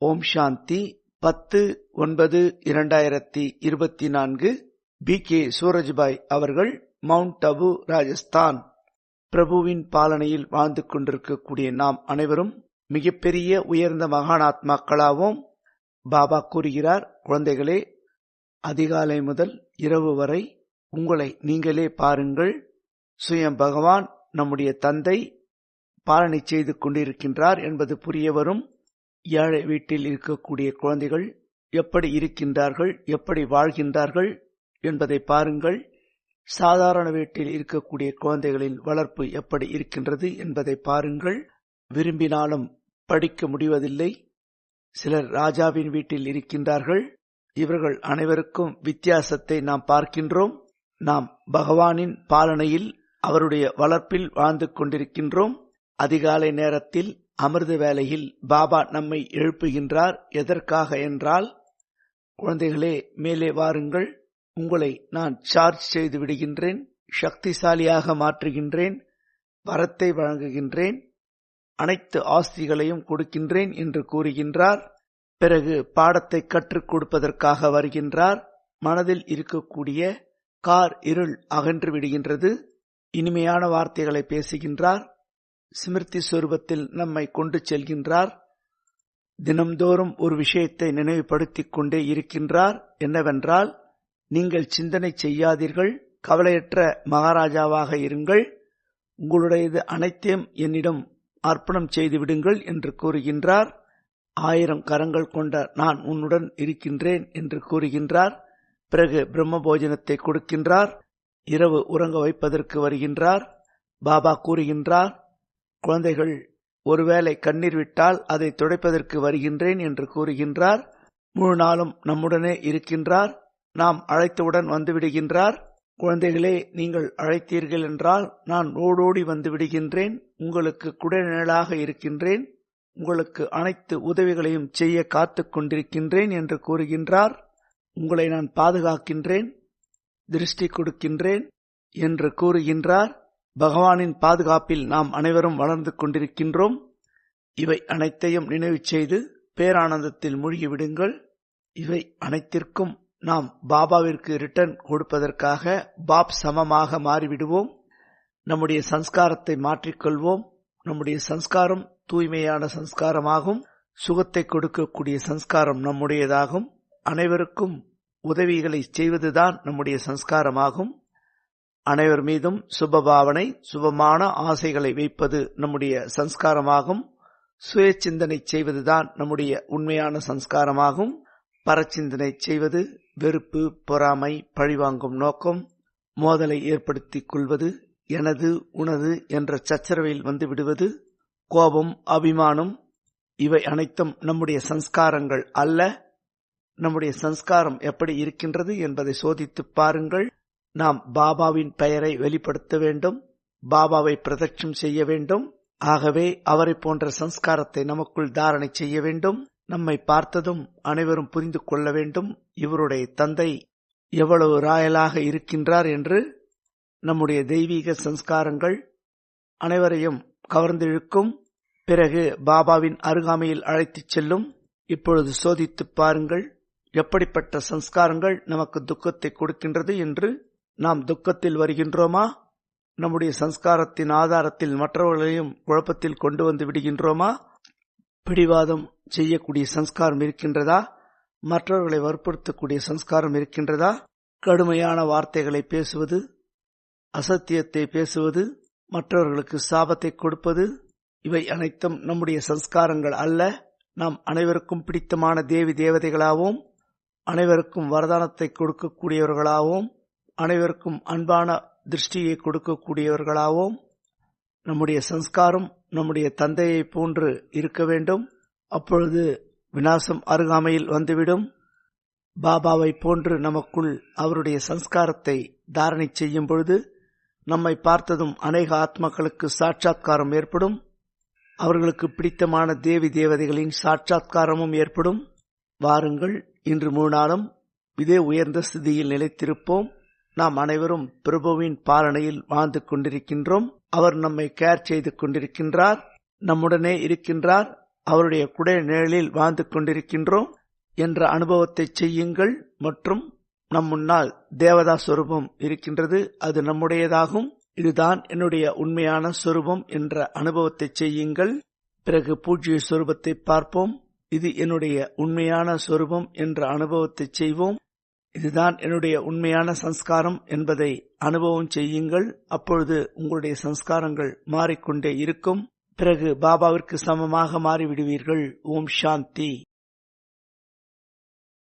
ஓம் சாந்தி பத்து ஒன்பது இரண்டாயிரத்தி இருபத்தி நான்கு பி. கே. சூரஜ்பாய் அவர்கள் மவுண்ட் அபு ராஜஸ்தான். பிரபுவின் பாலனையில் வாழ்ந்து கொண்டிருக்கக்கூடிய நாம் அனைவரும் மிகப்பெரிய உயர்ந்த மகானாத்மாக்களாவோம். பாபா கூறுகிறார் குழந்தைகளே அதிகாலை முதல் இரவு வரை உங்களை நீங்களே பாருங்கள். சுயம் பகவான் நம்முடைய தந்தை பாலனை செய்து கொண்டிருக்கின்றார் என்பது புரிய வரும் ஏழை வீட்டில் இருக்கக்கூடிய குழந்தைகள் எப்படி இருக்கின்றார்கள் எப்படி வாழ்கின்றார்கள் என்பதை பாருங்கள். சாதாரண வீட்டில் இருக்கக்கூடிய குழந்தைகளின் வளர்ப்பு எப்படி இருக்கின்றது என்பதை பாருங்கள். விரும்பினாலும் படிக்க முடிவதில்லை. சிலர் ராஜாவின் வீட்டில் இருக்கின்றார்கள். இவர்கள் அனைவருக்கும் வித்தியாசத்தை நாம் பார்க்கின்றோம். நாம் பகவானின் பாலனையில் அவருடைய வளர்ப்பில் வாழ்ந்து கொண்டிருக்கின்றோம். அதிகாலை நேரத்தில் அமிர்த வேலையில் பாபா நம்மை எழுப்புகின்றார். எதற்காக என்றால் குழந்தைகளே மேலே வாருங்கள். உங்களை நான் சார்ஜ் செய்து விடுகின்றேன். சக்திசாலியாக மாற்றுகின்றேன். வரத்தை வழங்குகின்றேன். அனைத்து ஆஸ்திகளையும் கொடுக்கின்றேன் என்று கூறுகின்றார். பிறகு பாடத்தை கற்றுக் கொடுப்பதற்காக வருகின்றார். மனதில் இருக்கக்கூடிய கார் இருள் அகன்று விடுகின்றது. இனிமையான வார்த்தைகளை பேசுகின்றார். ஸ்மிருதி சுரூபத்தில் நம்மை கொண்டு செல்கின்றார். தினம்தோறும் ஒரு விஷயத்தை நினைவுபடுத்திக் கொண்டே இருக்கின்றார். என்னவென்றால் நீங்கள் சிந்தனை செய்யாதீர்கள். கவலையற்ற மகாராஜாவாக இருங்கள். உங்களுடையது அனைத்தையும் என்னிடம் அர்ப்பணம் செய்து விடுங்கள் என்று கூறுகின்றார். ஆயிரம் கரங்கள் கொண்ட நான் உன்னுடன் இருக்கின்றேன் என்று கூறுகின்றார். பிறகு பிரம்ம போஜனத்தை கொடுக்கின்றார். இரவு உறங்க வைப்பதற்கு வருகின்றார். பாபா கூறுகின்றார் குழந்தைகள் ஒருவேளை கண்ணீர் விட்டால் அதை துடைப்பதற்கு வருகின்றேன் என்று கூறுகின்றார். முழு நாளும் நம்முடனே இருக்கின்றார். நாம் அழைத்தவுடன் வந்து விடுகின்றார். குழந்தைகளே நீங்கள் அழைத்தீர்கள் என்றால் நான் ஓடோடி வந்து விடுகின்றேன். உங்களுக்கு குடநிழலாக இருக்கின்றேன். உங்களுக்கு அனைத்து உதவிகளையும் செய்ய காத்துக் கொண்டிருக்கின்றேன் என்று கூறுகின்றார். உங்களை நான் பாதுகாக்கின்றேன். திருஷ்டி கொடுக்கின்றேன் என்று கூறுகின்றார். பகவானின் பாதுகாப்பில் நாம் அனைவரும் வளர்ந்து கொண்டிருக்கின்றோம். இவை அனைத்தையும் நினைவு செய்து பேரானந்தத்தில் மூழ்கிவிடுங்கள். இவை அனைத்திற்கும் நாம் பாபாவிற்கு ரிட்டர்ன் கொடுப்பதற்காக பாப் சமமாக மாறிவிடுவோம். நம்முடைய சன்ஸ்காரத்தை மாற்றிக்கொள்வோம். நம்முடைய சன்ஸ்காரம் தூய்மையான சன்ஸ்காரமாகும் சுகத்தை கொடுக்கக்கூடிய சன்ஸ்காரம் நம்முடையதாகும். அனைவருக்கும் உதவிகளை செய்வதுதான் நம்முடைய சன்ஸ்காரமாகும் அனைவர் மீதும் சுபபாவனை சுபமான ஆசைகளை வைப்பது நம்முடைய சன்ஸ்காரமாகும் சுய சிந்தனை செய்வதுதான் நம்முடைய உண்மையான சன்ஸ்காரமாகும் பரச்சிந்தனை செய்வது வெறுப்பு பொறாமை பழிவாங்கும் நோக்கம் மோதலை ஏற்படுத்திக் கொள்வது எனது உனது என்ற சச்சரவையில் வந்து விடுவது கோபம் அபிமானம் இவை அனைத்தும் நம்முடைய சன்ஸ்காரங்கள் அல்ல. நம்முடைய சன்ஸ்காரம் எப்படி இருக்கின்றது என்பதை சோதித்து பாருங்கள். நாம் பாபாவின் பெயரை வெளிப்படுத்த வேண்டும் பாபாவை பிரதட்சம் செய்ய வேண்டும். ஆகவே அவரை போன்ற சம்ஸ்காரத்தை நமக்குள் தாரணை செய்ய வேண்டும். நம்மை பார்த்ததும் அனைவரும் புரிந்து கொள்ள வேண்டும். இவருடைய தந்தை எவ்வளவு ராயலாக இருக்கின்றார் என்று நம்முடைய தெய்வீக சம்ஸ்காரங்கள் அனைவரையும் கவர்ந்திழுக்கும். பிறகு பாபாவின் அருகாமையில் அழைத்துச் செல்லும். இப்பொழுது சோதித்து பாருங்கள் எப்படிப்பட்ட சம்ஸ்காரங்கள் நமக்கு துக்கத்தை கொடுக்கின்றது என்று நாம் துக்கத்தில் வருகின்றோமா? நம்முடைய சம்ஸ்காரத்தின் ஆதாரத்தில் மற்றவர்களையும் குழப்பத்தில் கொண்டு வந்து விடுகின்றோமா? பிடிவாதம் செய்யக்கூடிய சம்ஸ்காரம் இருக்கின்றதா? மற்றவர்களை வற்புறுத்தக்கூடிய சம்ஸ்காரம் இருக்கின்றதா? கடுமையான வார்த்தைகளை பேசுவது அசத்தியத்தை பேசுவது மற்றவர்களுக்கு சாபத்தை கொடுப்பது இவை அனைத்தும் நம்முடைய சம்ஸ்காரங்கள் அல்ல. நாம் அனைவருக்கும் பிடித்தமான தேவி தேவதைகளாகவும் அனைவருக்கும் வரதானத்தை கொடுக்கக்கூடியவர்களாகவும் அனைவருக்கும் அன்பான திருஷ்டியை கொடுக்கக்கூடியவர்களாகவும் நம்முடைய சம்ஸ்காரம் நம்முடைய தந்தையை போன்று இருக்க வேண்டும். அப்பொழுது விநாசம் அருகாமையில் வந்துவிடும். பாபாவை போன்று நமக்குள் அவருடைய சம்ஸ்காரத்தை தாரணை செய்யும் பொழுது நம்மை பார்த்ததும் அநேக ஆத்மாக்களுக்கு சாட்சாத்காரம் ஏற்படும். அவர்களுக்கு பிடித்தமான தேவி தேவதைகளின் சாட்சாத்காரமும் ஏற்படும். வாருங்கள் இன்று மூணு நாளும் இதே உயர்ந்த ஸ்திதியில் நிலைத்திருப்போம். நாம் அனைவரும் பிரபுவின் பாலனையில் வாழ்ந்து கொண்டிருக்கின்றோம். அவர் நம்மை கேர் செய்து கொண்டிருக்கின்றார். நம்முடனே இருக்கின்றார். அவருடைய குடை நிழலில் வாழ்ந்து கொண்டிருக்கின்றோம் என்ற அனுபவத்தை செய்யுங்கள். மற்றும் நம் முன்னால் தேவதா சொரூபம் இருக்கின்றது. அது நம்முடையதாகும். இதுதான் என்னுடைய உண்மையான சொரூபம் என்ற அனுபவத்தை செய்யுங்கள். பிறகு பூஜ்ய சொரூபத்தை பார்ப்போம். இது என்னுடைய உண்மையான சொரூபம் என்ற அனுபவத்தை செய்வோம். இதுதான் என்னுடைய உண்மையான சம்ஸ்காரம் என்பதை அனுபவம் செய்யுங்கள். அப்பொழுது உங்களுடைய சம்ஸ்காரங்கள் மாறிக்கொண்டே இருக்கும். பிறகு பாபாவிற்கு சமமாக மாறிவிடுவீர்கள். ஓம் சாந்தி.